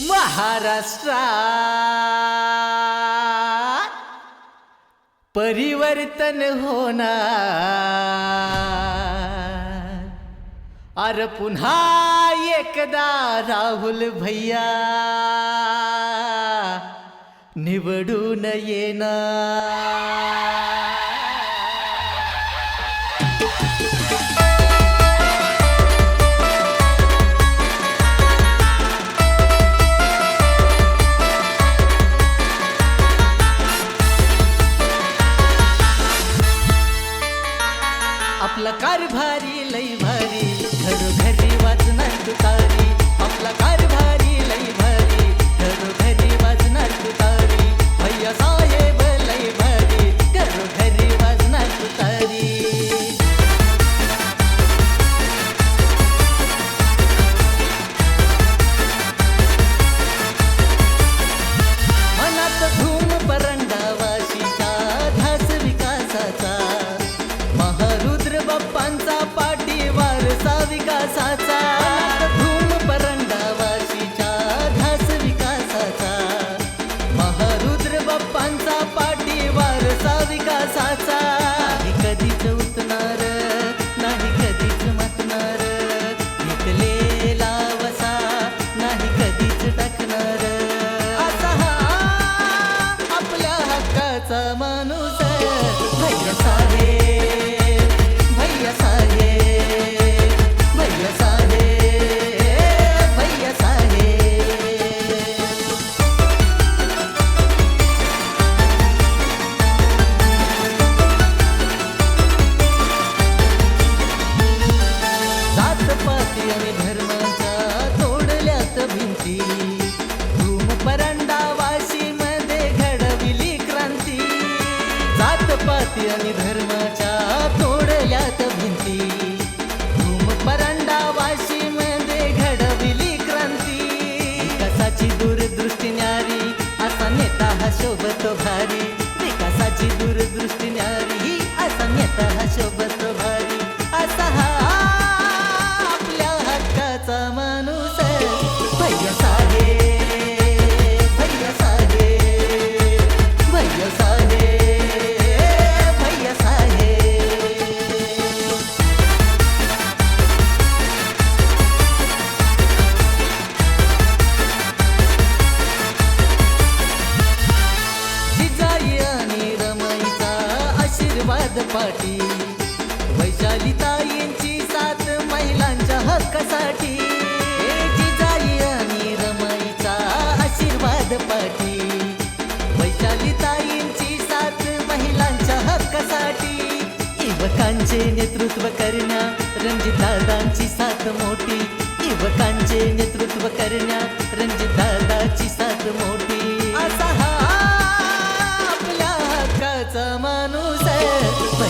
महाराष्ट्रात परिवर्तन होणार. अर पुन्हा एकदा राहुल भैया निवडून येणार. आपला कारभारी लई भारी. घरोघरी वाजणार तुतारी आपला कारभारी महारुद्र जाती आणि धर्माच्या तोडल्यात भिंती. धूम परांडा वाशी मध्ये घडविली क्रांती. कसाची दूरदृष्टी न्यारी असा नेता हा शोभतो भारी. पाठी. वैशाली ताईंची साथ महिलांच्या हक्कासाठी. जिजाई आणि रमाईचा आशीर्वाद पाठी. वैशाली ताईंची साथ महिलांच्या हक्कासाठी. युवकांचे नेतृत्व करण्या रणजितदादांची साथ मोठी. युवकांचे नेतृत्व करण्या रणजितदादाची साथ मोठी. असा हा आपल्या हक्काचा माणूस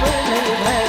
never, never.